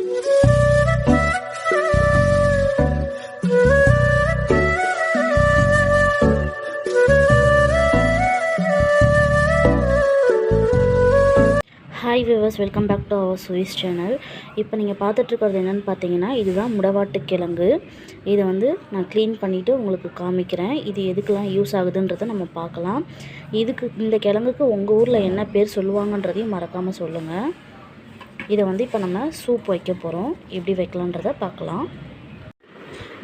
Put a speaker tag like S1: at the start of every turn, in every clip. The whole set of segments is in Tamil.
S1: Hi viewers welcome back to our Swiss channel இப்போ நீங்கள் பார்த்துட்ருக்கிறது என்னென்னு பார்த்தீங்கன்னா இதுதான் முடவாட்டு கிழங்கு இதை வந்து நான் க்ளீன் பண்ணிவிட்டு உங்களுக்கு காமிக்கிறேன். இது எதுக்கெல்லாம் யூஸ் ஆகுதுன்றதை நம்ம பார்க்கலாம். இதுக்கு இந்த கிழங்குக்கு உங்கள் ஊரில் என்ன பேர் சொல்லுவாங்கன்றதையும் மறக்காமல் சொல்லுங்கள் இதை வந்து இப்போ நம்ம சூப் வைக்க போகிறோம். எப்படி வைக்கலான்றதை பார்க்கலாம்.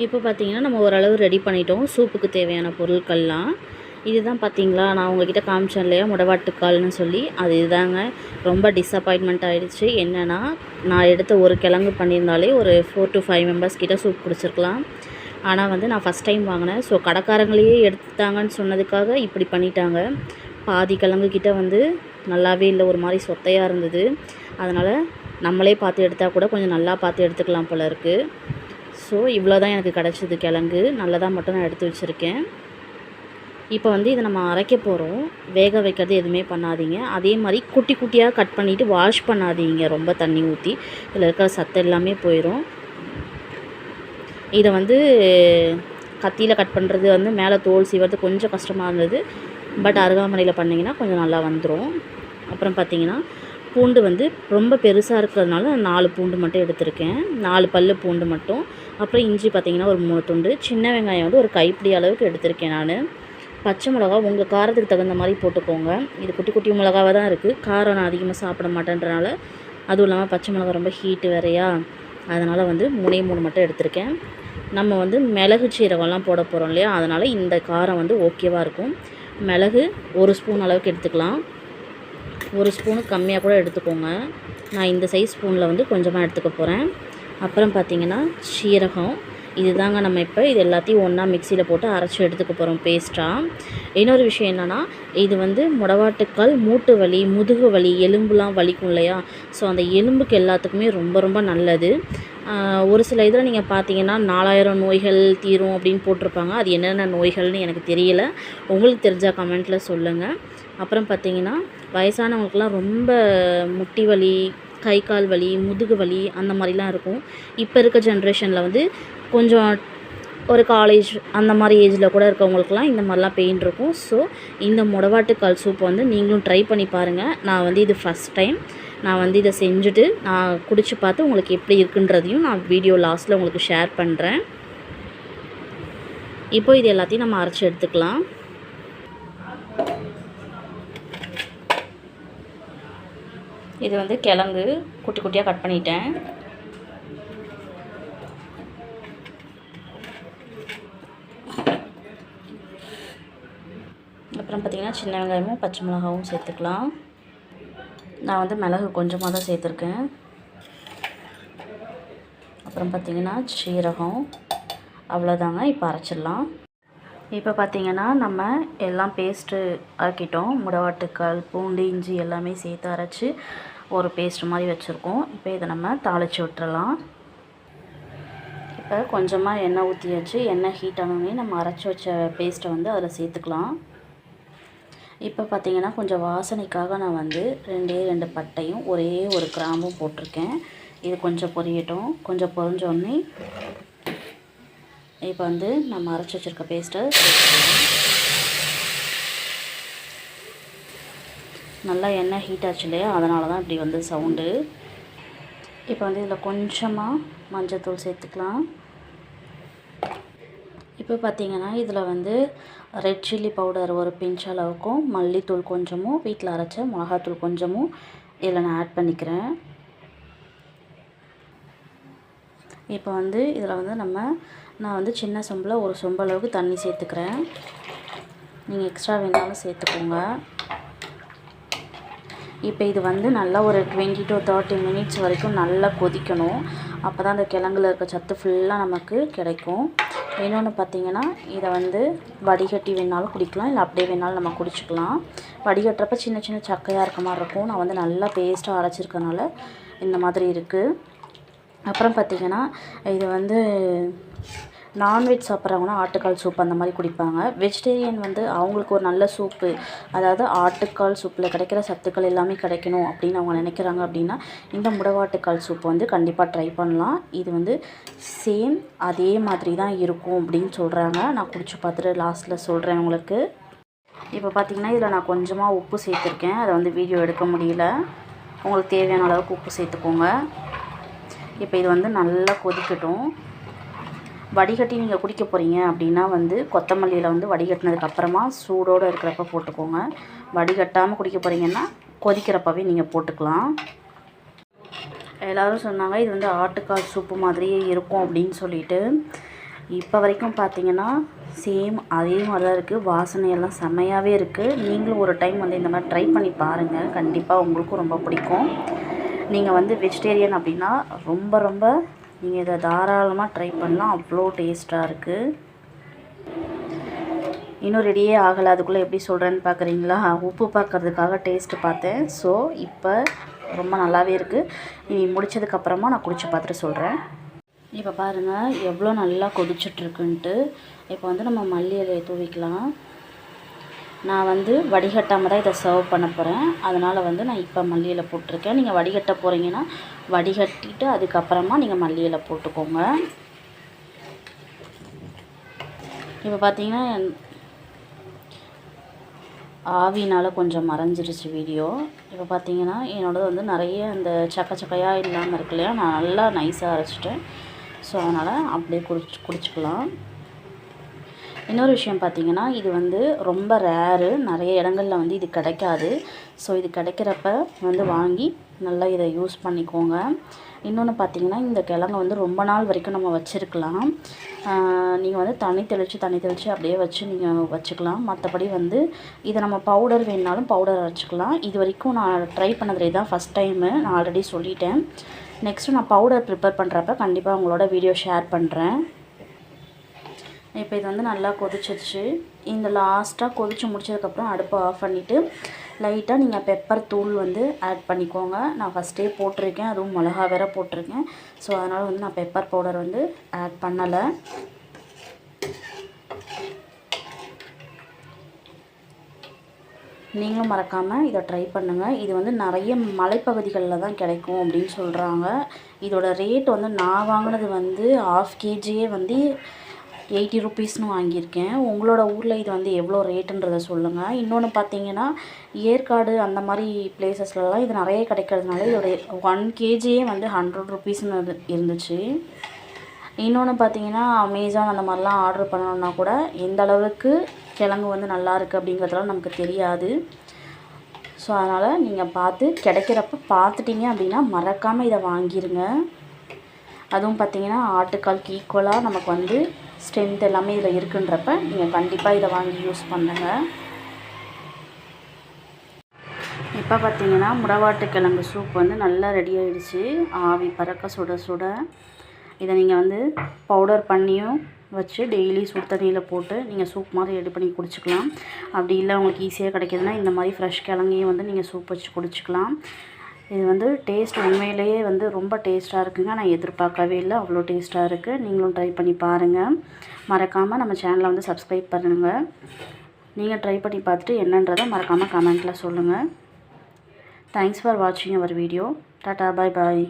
S1: இப்போ பார்த்தீங்கன்னா நம்ம ஓரளவு ரெடி பண்ணிட்டோம். சூப்புக்கு தேவையான பொருட்கள்லாம். இதுதான் பார்த்தீங்களா? நான் உங்ககிட்ட காமிச்சேன் இல்லையா? முடவாட்டுக்கால்னு சொல்லி. அது இதுதாங்க. ரொம்ப டிஸப்பாயின்மெண்ட் ஆகிடுச்சு என்னென்னா நான் எடுத்த ஒரு கிழங்கு பண்ணியிருந்தாலே ஒரு ஃபோர் டு ஃபைவ் மெம்பர்ஸ் கிட்ட சூப் குடிச்சிருக்கலாம். ஆனால் வந்து நான் ஃபஸ்ட் டைம் வாங்கினேன். ஸோ கடைக்காரங்களையே எடுத்தாங்கன்னு சொன்னதுக்காக இப்படி பண்ணிட்டாங்க. பாதி கிழங்கு கிட்ட வந்து நல்லாவே இல்லை. ஒரு மாதிரி சொத்தையாக இருந்தது. அதனால் நம்மளே பார்த்து எடுத்தால் கூட கொஞ்சம் நல்லா பார்த்து எடுத்துக்கலாம் போல இருக்குது ஸோ இவ்வளோ தான் எனக்கு கிடச்சிது கிழங்கு. நல்லதாக மட்டும் நான் எடுத்து வச்சுருக்கேன். இப்போ வந்து இதை நம்ம அரைக்க போகிறோம் வேக வைக்கிறது எதுவுமே பண்ணாதீங்க. அதே மாதிரி குட்டி குட்டியாக கட் பண்ணிவிட்டு வாஷ் பண்ணாதீங்க. ரொம்ப தண்ணி ஊற்றி இதில் இருக்கிற சத்து எல்லாமே போயிடும் இதை வந்து கத்தியில் கட் பண்ணுறது வந்து மேலே தோல் சீவறது கொஞ்சம் கஷ்டமாக இருந்தது. பட் அருகாமனையில் பண்ணிங்கன்னா கொஞ்சம் நல்லா வந்துடும் அப்புறம் பார்த்தீங்கன்னா பூண்டு வந்து ரொம்ப பெருசாக இருக்கிறதுனால நாலு பூண்டு மட்டும் எடுத்திருக்கேன். நாலு பல் பூண்டு மட்டும். அப்புறம் இஞ்சி பார்த்தீங்கன்னா ஒரு மூணு துண்டு. சின்ன வெங்காயம் வந்து ஒரு கைப்பிடி அளவுக்கு எடுத்திருக்கேன் நான். பச்சை மிளகா உங்கள் காரத்துக்கு தகுந்த மாதிரி போட்டுக்கோங்க. இது குட்டி குட்டி மிளகாவாக தான் இருக்குது காரம் நான் அதிகமாக சாப்பிட மாட்டேன்றனால அதுவும் இல்லாமல் பச்சை மிளகா ரொம்ப ஹீட்டு வேறையா. அதனால் வந்து மூணே மூணு மட்டும் எடுத்திருக்கேன். நம்ம வந்து மிளகு சீரகம்லாம் போட போகிறோம் இல்லையா? அதனால் இந்த காரம் வந்து ஓகேவாக இருக்கும். மிளகு ஒரு ஸ்பூன் அளவுக்கு எடுத்துக்கலாம். ஒரு ஸ்பூனு கம்மியாக கூட எடுத்துக்கோங்க. நான் இந்த சைஸ் ஸ்பூனில் வந்து கொஞ்சமாக எடுத்துக்க போகிறேன் அப்புறம் பார்த்திங்கன்னா சீரகம். இது தாங்க நம்ம இப்போ இது எல்லாத்தையும் ஒன்றா மிக்சியில் போட்டு அரைச்சி எடுத்துக்க போகிறோம் பேஸ்ட்டாக இன்னொரு விஷயம் என்னென்னா இது வந்து முடவாட்டுக்கால் மூட்டு வலி முதுகு வலி எலும்புலாம் வலிக்கும் இல்லையா? ஸோ அந்த எலும்புக்கு எல்லாத்துக்குமே ரொம்ப ரொம்ப நல்லது. ஒரு சில இதில் நீங்கள் பார்த்தீங்கன்னா நாலாயிரம் நோய்கள் தீரும் அப்படின்னு போட்டிருப்பாங்க. அது என்னென்ன நோய்கள்னு எனக்கு தெரியல. உங்களுக்கு தெரிஞ்சால் கமெண்ட்டில் சொல்லுங்கள் அப்புறம் பார்த்தீங்கன்னா வயசானவங்களுக்குலாம் ரொம்ப முட்டி வலி கை கால் வலி முதுகு வலி அந்த மாதிரிலாம் இருக்கும். இப்போ இருக்க ஜென்ரேஷனில் வந்து கொஞ்சம் ஒரு காலேஜ் அந்த மாதிரி ஏஜில் கூட இருக்கவங்களுக்குலாம் இந்த மாதிரிலாம் பெயின் இருக்கும். ஸோ இந்த முடவாட்டுக்கால் சூப் வந்து நீங்களும் ட்ரை பண்ணி பாருங்கள் நான் வந்து இது ஃபஸ்ட் டைம் நான் வந்து இதை செஞ்சுட்டு நான் குடிச்சு பார்த்து உங்களுக்கு எப்படி இருக்குன்றதையும் நான் வீடியோ லாஸ்ட்டில் உங்களுக்கு ஷேர் பண்ணுறேன் இப்போ இது எல்லாத்தையும் நம்ம அரைச்சி எடுத்துக்கலாம். இது வந்து கிழங்கு குட்டி குட்டியாக கட் பண்ணிட்டேன். அப்புறம் பார்த்திங்கன்னா சின்ன வெங்காயமும் பச்சை மிளகாவும் சேர்த்துக்கலாம். நான் வந்து மிளகு கொஞ்சமாக தான் சேர்த்துருக்கேன். அப்புறம் பார்த்திங்கன்னா சீரகம். அவ்வளோதாங்க இப்போ அரைச்சிடலாம். இப்போ பார்த்திங்கன்னா நம்ம எல்லாம் பேஸ்ட்டு ஆக்கிட்டோம். முடவாட்டுக்கால் பூண்டு இஞ்சி எல்லாமே சேர்த்து அரைச்சி ஒரு பேஸ்ட் மாதிரி வச்சுருக்கோம். இப்போ இதை நம்ம தாளித்து விட்டுறலாம். இப்போ கொஞ்சமாக எண்ணெய் ஊற்றி வச்சு எண்ணெய் ஹீட் ஆனோடனே நம்ம அரைச்சி வச்ச பேஸ்ட்டை வந்து அதில் சேர்த்துக்கலாம். இப்போ பார்த்திங்கன்னா கொஞ்சம் வாசனைக்காக நான் வந்து ரெண்டே ரெண்டு பட்டையும் ஒரே ஒரு கிராம்பும் போட்டிருக்கேன். இது கொஞ்சம் பொரியட்டும். கொஞ்சம் பொரிஞ்சோடனே இப்போ வந்து நம்ம அரைச்சி வச்சுருக்க பேஸ்ட்டை நல்லா எண்ணெய் ஹீட் ஆச்சு இல்லையா? அதனால தான் இப்படி வந்து சவுண்டு இப்போ வந்து இதில் கொஞ்சமாக மஞ்சத்தூள் சேர்த்துக்கலாம். இப்போ பார்த்தீங்கன்னா இதில் வந்து ரெட் சில்லி பவுடர் ஒரு பிஞ்ச் அளவுக்கும் மல்லித்தூள் கொஞ்சமும் வீட்டில் அரைச்ச மிளகாத்தூள் கொஞ்சமும் இதில் நான் ஆட் பண்ணிக்கிறேன். இப்போ வந்து இதில் வந்து நம்ம நான் வந்து சின்ன சொம்பில் ஒரு சொம்பு அளவுக்கு தண்ணி சேர்த்துக்கிறேன். நீங்கள் எக்ஸ்ட்ரா வேணாலும் சேர்த்துக்கோங்க. இப்போ இது வந்து நல்லா ஒரு டுவெண்ட்டி டு தேர்ட்டி மினிட்ஸ் வரைக்கும் நல்லா கொதிக்கணும். அப்போ தான் அந்த கிழங்குல இருக்க சத்து ஃபுல்லாக நமக்கு கிடைக்கும். இன்னொன்று பார்த்திங்கன்னா இதை வந்து வடிகட்டி வேணாலும் குடிக்கலாம். இல்லை அப்படியே வேணாலும் நம்ம குடிச்சிக்கலாம். வடிகட்டுறப்ப சின்ன சின்ன சக்கையாக இருக்க மாதிரி இருக்கும். நான் வந்து நல்லா பேஸ்ட்டாக அரைச்சிருக்கனால இந்த மாதிரி இருக்குது அப்புறம் பார்த்திங்கன்னா இது வந்து நான்வெஜ் சாப்பிட்றவங்கன்னா ஆட்டுக்கால் சூப் அந்த மாதிரி குடிப்பாங்க. வெஜிடேரியன் வந்து அவங்களுக்கு ஒரு நல்ல சூப்பு. அதாவது ஆட்டுக்கால் சூப்பில் கிடைக்கிற சத்துக்கள் எல்லாமே கிடைக்கணும் அப்படின்னு அவங்க நினைக்கிறாங்க அப்படின்னா இந்த முடவாட்டுக்கால் சூப் வந்து கண்டிப்பாக ட்ரை பண்ணலாம். இது வந்து சேம் அதே மாதிரி தான் இருக்கும் அப்படின்னு சொல்கிறாங்க நான் குடிச்சு பார்த்துட்டு லாஸ்ட்டில் சொல்கிறேன் உங்களுக்கு. இப்போ பார்த்தீங்கன்னா இதில் நான் கொஞ்சமாக உப்பு சேர்த்துருக்கேன். அதை வந்து வீடியோ எடுக்க முடியல. உங்களுக்கு தேவையான அளவுக்கு உப்பு சேர்த்துக்கோங்க. இப்போ இது வந்து நல்லா கொதிக்கட்டும். வடிகட்டி நீங்கள் குடிக்க போகிறீங்க அப்படின்னா வந்து கொத்தமல்லியில் வந்து வடிகட்டினதுக்கப்புறமா சூடோடு இருக்கிறப்ப போட்டுக்கோங்க. வடிகட்டாமல் குடிக்க போகிறீங்கன்னா கொதிக்கிறப்பவே நீங்கள் போட்டுக்கலாம். எல்லோரும் சொன்னாங்க இது வந்து ஆட்டுக்கால் சூப்பு மாதிரியே இருக்கும் அப்படின்னு சொல்லிட்டு. இப்போ வரைக்கும் பார்த்தீங்கன்னா சேம் அதே மாதிரி தான் இருக்குது வாசனையெல்லாம் செம்மையாகவே இருக்குது நீங்களும் ஒரு டைம் வந்து இந்த மாதிரி ட்ரை பண்ணி பாருங்கள் கண்டிப்பாக உங்களுக்கும் ரொம்ப பிடிக்கும். நீங்கள் வந்து வெஜிடேரியன் அப்படின்னா ரொம்ப ரொம்ப நீங்கள் இதை தாராளமாக ட்ரை பண்ணலாம். அவ்வளோ டேஸ்ட்டாக இருக்குது இன்னும் ரெடியே ஆகலை. அதுக்குள்ளே எப்படி சொல்கிறேன்னு பார்க்குறீங்களா உப்பு பார்க்குறதுக்காக டேஸ்ட்டு பார்த்தேன். ஸோ இப்போ ரொம்ப நல்லாவே இருக்குது இனி முடித்ததுக்கப்புறமா நான் குடிச்சு பார்த்துட்டு சொல்கிறேன் இப்போ பாருங்கள் எவ்வளோ நல்லா கொதிச்சிட்ருக்குன்ட்டு இப்போ வந்து நம்ம மல்லி இலையை தூவிக்கலாம். நான் வந்து வடிகட்டாமல் தான் இதை சர்வ் பண்ண போகிறேன் அதனால் வந்து நான் இப்போ மல்லியில் போட்டிருக்கேன். நீங்கள் வடிகட்ட போகிறீங்கன்னா வடிகட்டிட்டு அதுக்கப்புறமா நீங்கள் மல்லியில் போட்டுக்கோங்க. இப்போ பார்த்தீங்கன்னா ஆவினால் கொஞ்சம் மறைஞ்சிருச்சு வீடியோ இப்போ பார்த்தீங்கன்னா என்னோடது வந்து நிறைய அந்த சக்க சக்கையாக இல்லாமல் இருக்கு இல்லையா? நான் நல்லா நைஸாக அரைச்சிட்டேன். ஸோ அதனால் அப்படியே குடிச்சு குடிச்சிக்கலாம். இன்னொரு விஷயம் பார்த்திங்கன்னா இது வந்து ரொம்ப ரேரு நிறைய இடங்களில் வந்து இது கிடைக்காது. ஸோ இது கிடைக்கிறப்ப வந்து வாங்கி நல்லா இதை யூஸ் பண்ணிக்கோங்க. இன்னொன்று பார்த்திங்கன்னா இந்த கிழங்கு வந்து ரொம்ப நாள் வரைக்கும் நம்ம வச்சுருக்கலாம். நீங்கள் வந்து தண்ணி தெளித்து தண்ணி தெளித்து அப்படியே வச்சு நீங்கள் வச்சுக்கலாம். மற்றபடி வந்து இதை நம்ம பவுடர் வேணுனாலும் பவுடர் வச்சுக்கலாம் இது வரைக்கும் நான் ட்ரை பண்ணதுலே தான் ஃபஸ்ட் டைமு நான் ஆல்ரெடி சொல்லிட்டேன். நெக்ஸ்ட்டு நான் பவுடர் ப்ரிப்பேர் பண்ணுறப்ப கண்டிப்பாக உங்களோட வீடியோ ஷேர் பண்ணுறேன் இப்போ இது வந்து நல்லா கொதிச்சிருச்சு. இந்த லாஸ்ட்டாக கொதித்து முடிச்சதுக்கப்புறம் அடுப்பை ஆஃப் பண்ணிவிட்டு லைட்டாக நீங்கள் பெப்பர் தூள் வந்து ஆட் பண்ணிக்கோங்க. நான் ஃபஸ்ட்டே போட்டிருக்கேன். அதுவும் மிளகா வேற போட்டிருக்கேன். ஸோ அதனால் வந்து நான் பெப்பர் பவுடர் வந்து ஆட் பண்ணலை. நீங்களும் மறக்காமல் இதை ட்ரை பண்ணுங்கள் இது வந்து நிறைய மலைப்பகுதிகளில் தான் கிடைக்கும் அப்படின்னு சொல்கிறாங்க இதோட ரேட் வந்து நான் வாங்கினது வந்து ஆஃப் கேஜியே வந்து எயிட்டி ருபீஸ்னு வாங்கியிருக்கேன். உங்களோட ஊரில் இது வந்து எவ்வளோ ரேட்டுன்றதை சொல்லுங்கள் இன்னொன்று பார்த்தீங்கன்னா ஏற்காடு அந்த மாதிரி பிளேசஸ்லலாம் இது நிறைய கிடைக்கிறதுனால இதோட ஒன் கேஜியே வந்து ஹண்ட்ரட் ருபீஸ்னு இருந்துச்சு. இன்னொன்று பார்த்தீங்கன்னா அமேசான் அந்த மாதிரிலாம் ஆர்டர் பண்ணணுன்னா கூட எந்த அளவுக்கு கிழங்கு வந்து நல்லா இருக்குது அப்படிங்கிறதெல்லாம் நமக்கு தெரியாது. ஸோ அதனால் நீங்கள் பார்த்து கிடைக்கிறப்ப பார்த்துட்டிங்க அப்படின்னா மறக்காமல் இதை வாங்கிடுங்க அதுவும் பார்த்திங்கன்னா ஆட்டுக்கால்க்கு ஈக்குவலாக நமக்கு வந்து ஸ்ட்ரென்த் எல்லாமே இதில் இருக்குன்றப்ப நீங்கள் கண்டிப்பாக இதை வாங்கி யூஸ் பண்ணுங்கள் இப்போ பார்த்தீங்கன்னா முடவாட்டு கிழங்கு சூப் வந்து நல்லா ரெடி ஆகிடுச்சு ஆவி பறக்க சுட சுட. இதை நீங்கள் வந்து பவுடர் பண்ணியும் வச்சு டெய்லி சுடு தண்ணியில் போட்டு நீங்கள் சூப் மாதிரி ரெடி பண்ணி குடிச்சிக்கலாம். அப்படி இல்லை உங்களுக்கு ஈஸியாக கிடைக்கிதுன்னா இந்த மாதிரி ஃப்ரெஷ் கிழங்கையும் வந்து நீங்கள் சூப் வச்சு குடிச்சிக்கலாம். இது வந்து டேஸ்ட் உண்மையிலேயே வந்து ரொம்ப டேஸ்ட்டாக இருக்குங்க. நான் எதிர்பார்க்கவே இல்லை. அவ்வளோ டேஸ்ட்டாக இருக்குது நீங்களும் ட்ரை பண்ணி பாருங்கள் மறக்காமல் நம்ம சேனலை வந்து சப்ஸ்கிரைப் பண்ணுங்கள் நீங்கள் ட்ரை பண்ணி பார்த்துட்டு என்னன்றதை மறக்காமல் கமெண்ட்டில் சொல்லுங்கள் தேங்க்ஸ் ஃபார் வாட்சிங் அவர் வீடியோ டாட்டா பாய் பாய்